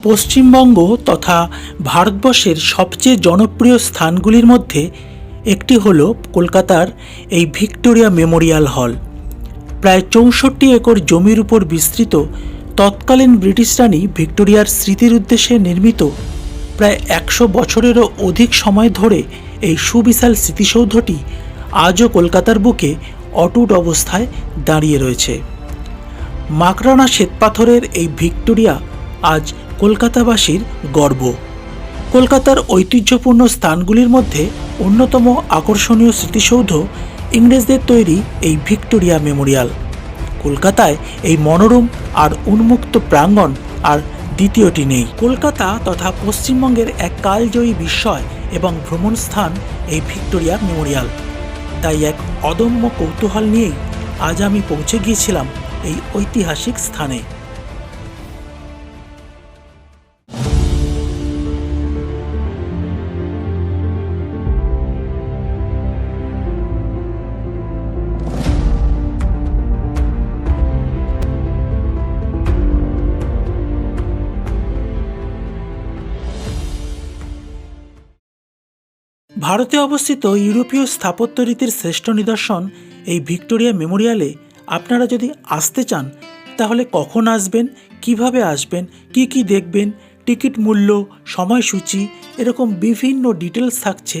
পশ্চিমবঙ্গ তথা ভারতবর্ষের সবচেয়ে জনপ্রিয় স্থানগুলির মধ্যে একটি হল কলকাতার এই ভিক্টোরিয়া মেমোরিয়াল হল। প্রায় চৌষট্টি একর জমির উপর বিস্তৃত তৎকালীন ব্রিটিশ রানী ভিক্টোরিয়ার স্মৃতির উদ্দেশ্যে নির্মিত প্রায় একশো বছরেরও অধিক সময় ধরে এই সুবিশাল স্মৃতিসৌধটি আজও কলকাতার বুকে অটুট অবস্থায় দাঁড়িয়ে রয়েছে। মাকরানা শ্বেতপাথরের এই ভিক্টোরিয়া আজ কলকাতাবাসীর গর্ব। কলকাতার ঐতিহ্যপূর্ণ স্থানগুলির মধ্যে অন্যতম আকর্ষণীয় স্মৃতিসৌধ ইংরেজদের তৈরি এই ভিক্টোরিয়া মেমোরিয়াল। কলকাতায় এই মনোরম আর উন্মুক্ত প্রাঙ্গণ আর দ্বিতীয়টি নেই। কলকাতা তথা পশ্চিমবঙ্গের এক কালজয়ী বিস্ময় এবং ভ্রমণ স্থান এই ভিক্টোরিয়া মেমোরিয়াল। তাই এক অদম্য কৌতূহল নিয়েই আজ আমি পৌঁছে গিয়েছিলাম এই ঐতিহাসিক স্থানে। ভারতে অবস্থিত ইউরোপীয় স্থাপত্য রীতির শ্রেষ্ঠ নিদর্শন এই ভিক্টোরিয়া মেমোরিয়ালে আপনারা যদি আসতে চান, তাহলে কখন আসবেন, কীভাবে আসবেন, কি কি দেখবেন, টিকিট মূল্য, সময়সূচি, এরকম বিভিন্ন ডিটেলস থাকছে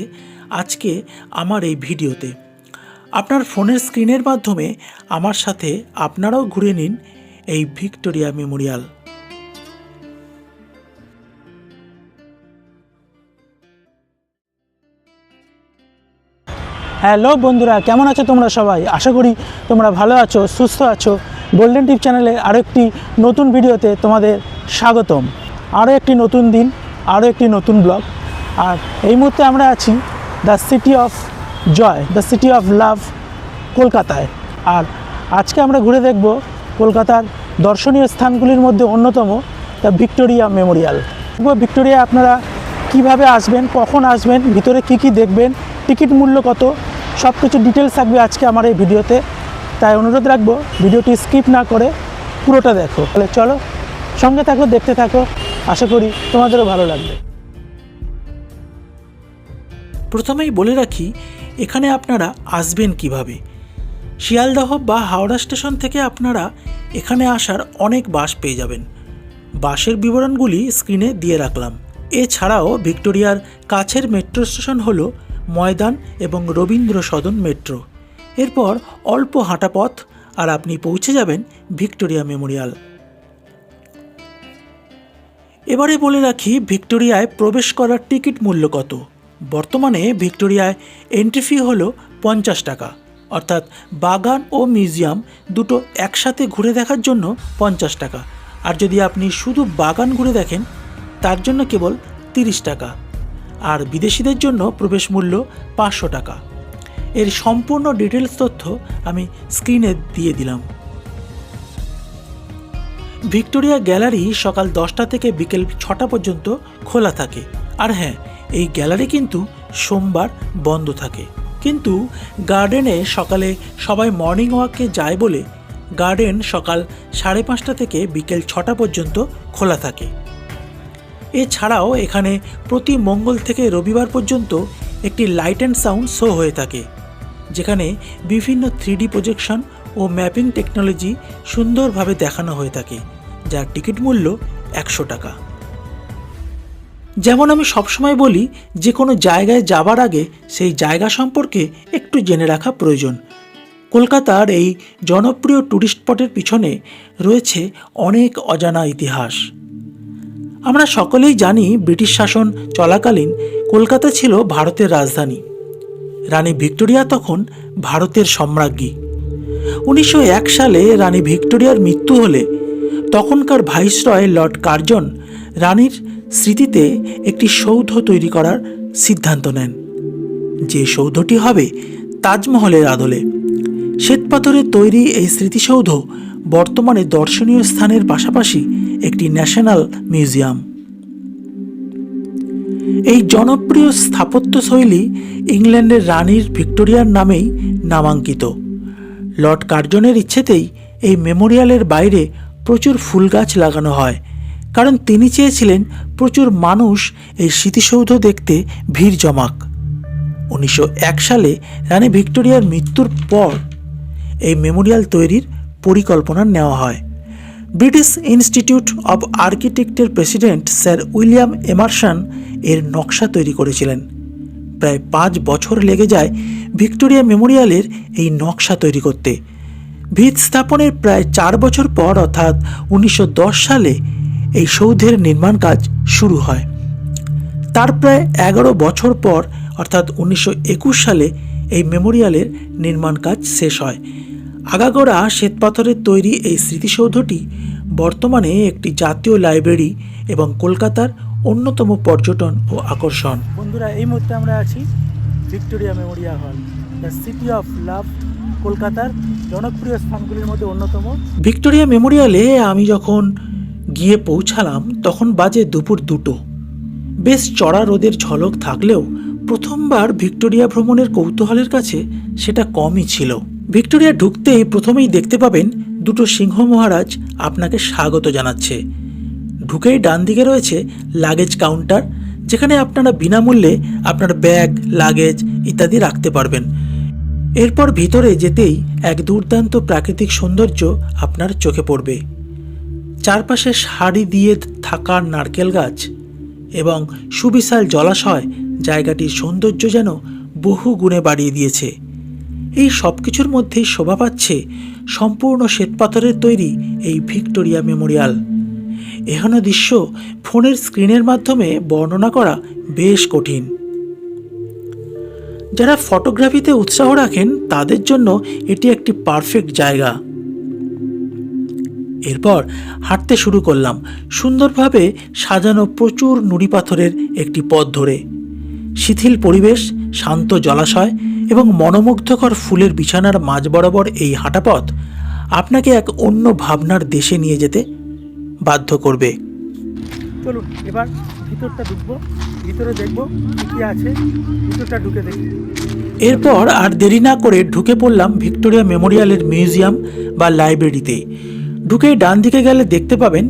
আজকে আমার এই ভিডিওতে। আপনার ফোনের স্ক্রিনের মাধ্যমে আমার সাথে আপনারাও ঘুরে নিন এই ভিক্টোরিয়া মেমোরিয়াল। হ্যালো বন্ধুরা, কেমন আছো তোমরা সবাই? আশা করি তোমরা ভালো আছো, সুস্থ আছো। গোল্ডেন টিপ চ্যানেলে আরও একটি নতুন ভিডিওতে তোমাদের স্বাগতম। আরও একটি নতুন দিন আরও একটি নতুন ব্লগ আর এই মুহূর্তে আমরা আছি the city of joy the city of love কলকাতায়। আর আজকে আমরা ঘুরে দেখব কলকাতার দর্শনীয় স্থানগুলির মধ্যে অন্যতম দ্য ভিক্টোরিয়া মেমোরিয়াল ভিক্টোরিয়া আপনারা কীভাবে আসবেন, কখন আসবেন, ভিতরে কি কি দেখবেন, টিকিট মূল্য কত সব কিছু ডিটেলস থাকবে আজকে আমার এই ভিডিওতে। তাই অনুরোধ রাখব, ভিডিওটি স্কিপ না করে পুরোটা দেখো। তাহলে চলো, সঙ্গে থাকো, দেখতে থাকো। আশা করি তোমাদেরও ভালো লাগবে। প্রথমেই বলে রাখি, এখানে আপনারা আসবেন কীভাবে? শিয়ালদহ বা হাওড়া স্টেশন থেকে আপনারা এখানে আসার অনেক বাস পেয়ে যাবেন। বাসের বিবরণগুলি স্ক্রিনে দিয়ে রাখলাম। এছাড়াও ভিক্টোরিয়ার কাছের মেট্রো স্টেশন হল ময়দান এবং রবীন্দ্র সদন মেট্রো। এরপর অল্প হাঁটা পথ আর আপনি পৌঁছে যাবেন ভিক্টোরিয়া মেমোরিয়াল। এবারে বলে রাখি, ভিক্টোরিয়ায় প্রবেশ করার টিকিট মূল্য কত? বর্তমানে ভিক্টোরিয়ায় এন্ট্রি ফি হলো পঞ্চাশ টাকা। অর্থাৎ বাগান ও মিউজিয়াম দুটো একসাথে ঘুরে দেখার জন্য পঞ্চাশ টাকা। আর যদি আপনি শুধু বাগান ঘুরে দেখেন, তার জন্য কেবল তিরিশ টাকা। আর বিদেশিদের জন্য প্রবেশ মূল্য পাঁচশো টাকা। এর সম্পূর্ণ ডিটেলস তথ্য আমি স্ক্রিনে দিয়ে দিলাম। ভিক্টোরিয়া গ্যালারি সকাল দশটা থেকে বিকেল ছটা পর্যন্ত খোলা থাকে। আর হ্যাঁ এই গ্যালারি কিন্তু সোমবার বন্ধ থাকে। কিন্তু গার্ডেনে সকালে সবাই মর্নিং ওয়াকে যায় বলে গার্ডেন সকাল সাড়ে পাঁচটা থেকে বিকেল ছটা পর্যন্ত খোলা থাকে। এছাড়াও এখানে প্রতি মঙ্গল থেকে রবিবার পর্যন্ত একটি লাইট অ্যান্ড সাউন্ড শো হয়ে থাকে, যেখানে বিভিন্ন থ্রিডি প্রজেকশন ও ম্যাপিং টেকনোলজি সুন্দরভাবে দেখানো হয়ে থাকে, যার টিকিট মূল্য একশো টাকা। যেমন আমি সবসময় বলি, যে কোনো জায়গায় যাবার আগে সেই জায়গা সম্পর্কে একটু জেনে রাখা প্রয়োজন। কলকাতার এই জনপ্রিয় ট্যুরিস্ট স্পটের পিছনে রয়েছে অনেক অজানা ইতিহাস। আমরা সকলেই জানি ব্রিটিশ শাসন চলাকালীন কলকাতা ছিল ভারতের রাজধানী। রানী ভিক্টোরিয়া তখন ভারতের সম্রাজ্ঞী। উনিশশো এক সালে রানী ভিক্টোরিয়ার মৃত্যু হলে তখনকার ভাইসরয় লর্ড কার্জন রানীর স্মৃতিতে একটি সৌধ তৈরি করার সিদ্ধান্ত নেন। যে সৌধটি হবে তাজমহলের আদলে। শ্বেতপাথরের তৈরি এই স্মৃতিসৌধ বর্তমানে দর্শনীয় স্থানের পাশাপাশি একটি ন্যাশনাল মিউজিয়াম। এই জনপ্রিয় স্থাপত্যশৈলী ইংল্যান্ডের রানীর ভিক্টোরিয়ার নামেই নামাঙ্কিত। লর্ড কার্জনের ইচ্ছেতেই এই মেমোরিয়ালের বাইরে প্রচুর ফুল গাছ লাগানো হয়, কারণ তিনি চেয়েছিলেন প্রচুর মানুষ এই স্মৃতিসৌধ দেখতে ভিড় জমাক। উনিশশো এক সালে রানী ভিক্টোরিয়ার মৃত্যুর পর এই মেমোরিয়াল তৈরির পরিকল্পনা নেওয়া হয়। ব্রিটিশ ইনস্টিটিউট অব আর্কিটেক্টের প্রেসিডেন্ট স্যার উইলিয়াম এমারসন এর নকশা তৈরি করেছিলেন। প্রায় পাঁচ বছর লেগে যায় ভিক্টোরিয়া মেমোরিয়ালের এই নকশা তৈরি করতে। ভিত স্থাপনের প্রায় চার বছর পর অর্থাৎ উনিশশো দশ সালে এই সৌধের নির্মাণ কাজ শুরু হয়। তার প্রায় এগারো বছর পর অর্থাৎ উনিশশো একুশ সালে এই মেমোরিয়ালের নির্মাণ কাজ শেষ হয়। আগাগোড়া শ্বেতপাথরের তৈরি এই স্মৃতিসৌধটি বর্তমানে একটি জাতীয় লাইব্রেরি এবং কলকাতার অন্যতম পর্যটন ও আকর্ষণ। বন্ধুরা এই মুহূর্তে আমরা আছি Victoria Memorial Hall the city of love কলকাতার জনপ্রিয় স্থানগুলির মধ্যে অন্যতম। ভিক্টোরিয়া মেমোরিয়ালে আমি যখন গিয়ে পৌঁছালাম তখন বাজে দুপুর দুটো। বেশ চড়া রোদের ঝলক থাকলেও প্রথমবার ভিক্টোরিয়া ভ্রমণের কৌতূহলের কাছে সেটা কমই ছিল। ভিক্টোরিয়া ঢুকতেই প্রথমেই দেখতে পাবেন দুটো সিংহ মহারাজ আপনাকে স্বাগত জানাচ্ছে। ঢুকেই ডান দিকে রয়েছে লাগেজ কাউন্টার, যেখানে আপনারা বিনামূল্যে আপনার ব্যাগ, লাগেজ ইত্যাদি রাখতে পারবেন। এরপর ভিতরে যেতেই এক দুর্দান্ত প্রাকৃতিক সৌন্দর্য আপনার চোখে পড়বে। চারপাশে সারি দিয়ে থাকা নারকেল গাছ এবং সুবিশাল জলাশয় জায়গাটির সৌন্দর্য যেন বহু গুণে বাড়িয়ে দিয়েছে। এই সব কিছুর মধ্যেই শোভা পাচ্ছে সম্পূর্ণ শ্বেতপাথরের তৈরি এই ভিক্টোরিয়া মেমোরিয়াল। এহেন দৃশ্য ফোনের স্ক্রিনের মাধ্যমে বর্ণনা করা বেশ কঠিন। যারা ফটোগ্রাফিতে উৎসাহ রাখেন, তাদের জন্য এটি একটি পারফেক্ট জায়গা। এরপর হাঁটতে শুরু করলাম। সুন্দরভাবে সাজানো প্রচুর নুড়ি পাথরের একটি পথ ধরে। শিথিল পরিবেশ, শান্ত জলাশয় এবং মনোমুগ্ধকর ফুলের বিছানার মাঝ বরাবর এই হাঁটাপথ আপনাকে এক অন্য ভাবনার দেশে নিয়ে যেতে বাধ্য করবে। চলুন এবার ভিতরটা ঢুকবো ভিতরে দেখব কি আছে ভিতরটা ঢুকে দেখি। এরপর আর দেরি না করে ঢুকে পড়লাম ভিক্টোরিয়া মেমোরিয়ালের মিউজিয়াম বা লাইব্রেরিতে। ঢুকে ডান দিকে গেলে দেখতে পাবেন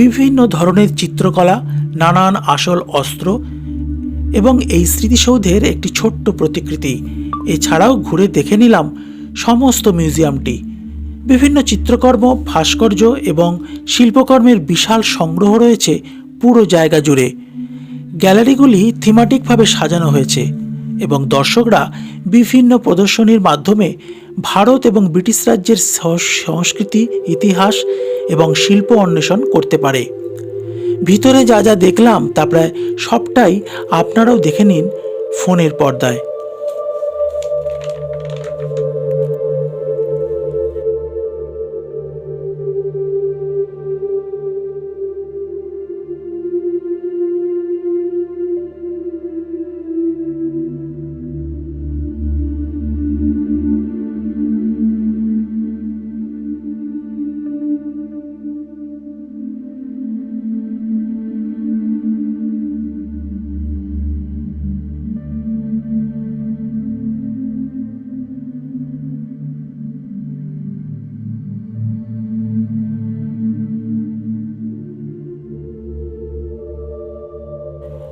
বিভিন্ন ধরনের চিত্রকলা নানান আসল অস্ত্র এবং এই স্মৃতিসৌধের একটি ছোট্ট প্রতিকৃতি। এছাড়াও ঘুরে দেখে নিলাম সমস্ত মিউজিয়ামটি। বিভিন্ন চিত্রকর্ম, ভাস্কর্য এবং শিল্পকর্মের বিশাল সংগ্রহ রয়েছে পুরো জায়গা জুড়ে। গ্যালারিগুলি থিমাটিকভাবে সাজানো হয়েছে এবং দর্শকরা বিভিন্ন প্রদর্শনীর মাধ্যমে ভারত এবং ব্রিটিশ রাজ্যের সংস্কৃতি, ইতিহাস এবং শিল্প অন্বেষণ করতে পারে। ভিতরে যা যা দেখলাম তা প্রায় সবটাই আপনারাও দেখে নিন ফোনের পর্দায়।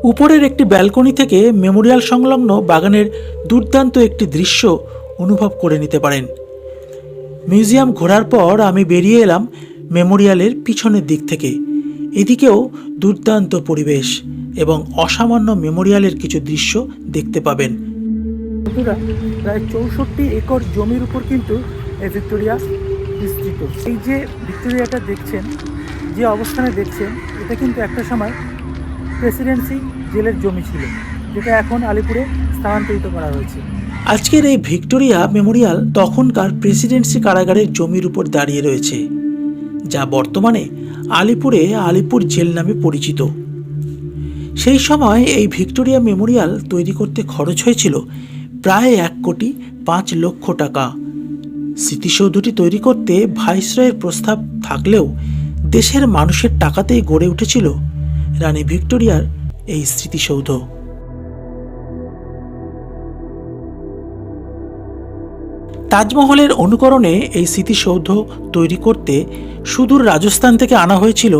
উপরের একটি ব্যালকনি থেকে মেমোরিয়াল সংলগ্ন বাগানের দুর্দান্ত একটি দৃশ্য অনুভব করে নিতে পারেন। মিউজিয়াম ঘোরার পর আমি বেরিয়ে এলাম মেমোরিয়ালের পিছনের দিক থেকে। এদিকেও দুর্দান্ত পরিবেশ এবং অসামান্য মেমোরিয়ালের কিছু দৃশ্য দেখতে পাবেন। প্রায় চৌষট্টি একর জমির উপর কিন্তু ভিক্টোরিয়া বিস্তৃত। এই যে ভিক্টোরিয়াটা দেখছেন, যে অবস্থানে দেখছেন, এটা কিন্তু একটা সময় প্রেসিডেন্সি জেলের জমি ছিল, যেটা এখন আলিপুরে স্থানান্তরিত করা হয়েছে। আজকের এই ভিক্টোরিয়া মেমোরিয়াল তখনকার প্রেসিডেন্সি কারাগারের জমির উপর দাঁড়িয়ে রয়েছে, যা বর্তমানে আলিপুরে আলিপুর জেল নামে পরিচিত। সেই সময় এই ভিক্টোরিয়া মেমোরিয়াল তৈরি করতে খরচ হয়েছিল প্রায় এক কোটি পাঁচ লক্ষ টাকা। স্মৃতিসৌধটি তৈরি করতে ভাইসরয়ের প্রস্তাব থাকলেও দেশের মানুষের টাকাতেই গড়ে উঠেছিল রানী ভিক্টোরিয়ার এই স্মৃতিসৌধ। তাজমহলের অনুকরণে এই স্মৃতিসৌধ তৈরি করতে সুদূর রাজস্থান থেকে আনা হয়েছিল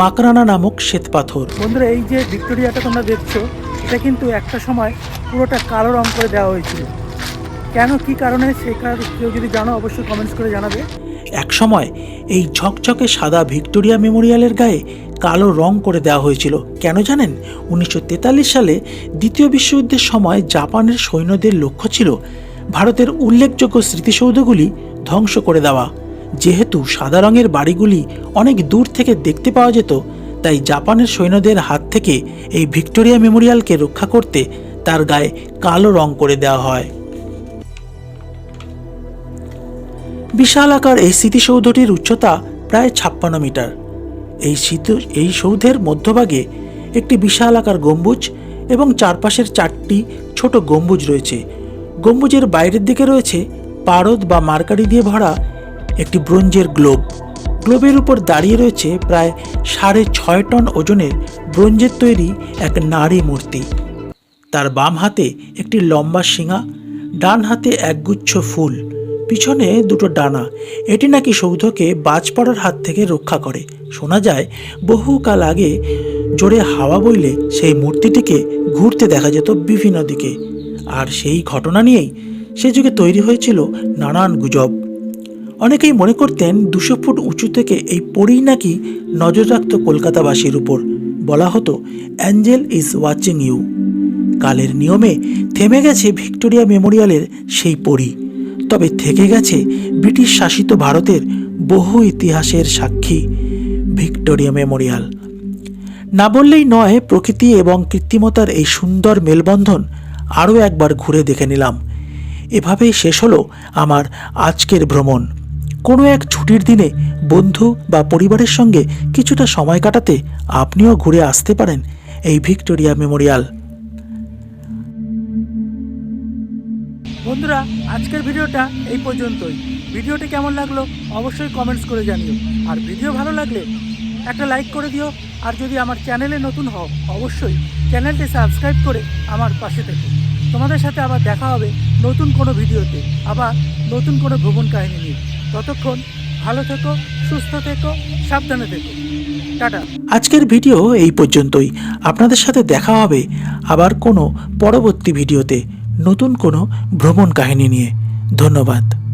মাকরানা নামক শ্বেতপাথর। বন্ধুরা, এই যে ভিক্টোরিয়াটা তোমরা দেখছ, এটা কিন্তু একটা সময় পুরোটা কালো রং করে দেওয়া হয়েছিল। কেন, কি কারণে, সেই কেউ যদি জানো, অবশ্যই কমেন্টস করে জানাবে। একসময় এই ঝকঝকে সাদা ভিক্টোরিয়া মেমোরিয়ালের গায়ে কালো রং করে দেওয়া হয়েছিল। কেন জানেন? উনিশশো তেতাল্লিশ সালে দ্বিতীয় বিশ্বযুদ্ধের সময় জাপানের সৈন্যদের লক্ষ্য ছিল ভারতের উল্লেখযোগ্য স্মৃতিসৌধগুলি ধ্বংস করে দেওয়া। যেহেতু সাদা রঙের বাড়িগুলি অনেক দূর থেকে দেখতে পাওয়া যেত, তাই জাপানের সৈন্যদের হাত থেকে এই ভিক্টোরিয়া মেমোরিয়ালকে রক্ষা করতে তার গায়ে কালো রং করে দেওয়া হয়। বিশাল আকার এই স্মৃতিসৌধটির উচ্চতা প্রায় ছাপ্পান্ন মিটার। এই স্মৃতি, এই সৌধের মধ্যভাগে একটি বিশাল আকার গম্বুজ এবং চারপাশের চারটি ছোট গম্বুজ রয়েছে। গম্বুজের বাইরের দিকে রয়েছে পারদ বা মার্কারি দিয়ে ভরা একটি ব্রোঞ্জের গ্লোব। গ্লোবের উপর দাঁড়িয়ে রয়েছে প্রায় সাড়ে ছয় টন ওজনের ব্রোঞ্জের তৈরি এক নারী মূর্তি। তার বাম হাতে একটি লম্বা শিঙা, ডান হাতে একগুচ্ছ ফুল। পিছনে দুটো ডানা। এটি নাকি সৌধকে বাজ পড়ার হাত থেকে রক্ষা করে। শোনা যায় বহুকাল আগে জোরে হাওয়া বইলে সেই মূর্তিটিকে ঘুরতে দেখা যেত বিভিন্ন দিকে। আর সেই ঘটনা নিয়েই সে যুগে তৈরি হয়েছিল নানান গুজব। অনেকেই মনে করতেন দুশো ফুট উঁচু থেকে এই পরেই নাকি নজর রাখত কলকাতাবাসীর উপর। বলা হতো, অ্যাঞ্জেল ইজ ওয়াচিং ইউ। কালের নিয়মে থেমে গেছে ভিক্টোরিয়া মেমোরিয়ালের সেই পরী। তবে থেকে গেছে ব্রিটিশ শাসিত ভারতের বহু ইতিহাসের সাক্ষী, ভিক্টোরিয়া মেমোরিয়াল। না বললেই নয়, প্রকৃতি এবং কৃত্রিমতার এই সুন্দর মেলবন্ধন আরও একবার ঘুরে দেখে নিলাম। এভাবেই শেষ হলো আমার আজকের ভ্রমণ। কোনো এক ছুটির দিনে বন্ধু বা পরিবারের সঙ্গে কিছুটা সময় কাটাতে আপনিও ঘুরে আসতে পারেন এই ভিক্টোরিয়া মেমোরিয়াল। বন্ধুরা, আজকের ভিডিওটা এই পর্যন্তই। ভিডিওটি কেমন লাগল অবশ্যই কমেন্টস করে জানিও। আর ভিডিও ভালো লাগলে একটা লাইক করে দিও। আর যদি আমার চ্যানেলে নতুন হও, অবশ্যই চ্যানেলটি সাবস্ক্রাইব করে আমার পাশে থেকো। তোমাদের সাথে আবার দেখা হবে নতুন কোনো ভিডিওতে। আবার নতুন কোনো ভ্রমণ কাহিনী নিয়ে। ততক্ষণ ভালো থেকো, সুস্থ থেকো, সাবধানে থেকো। টাটা। আজকের ভিডিও এই পর্যন্তই। আপনাদের সাথে দেখা হবে আবার কোনো পরবর্তী ভিডিওতে। নতুন কোনো ভ্রমণ কাহিনী নিয়ে। ধন্যবাদ।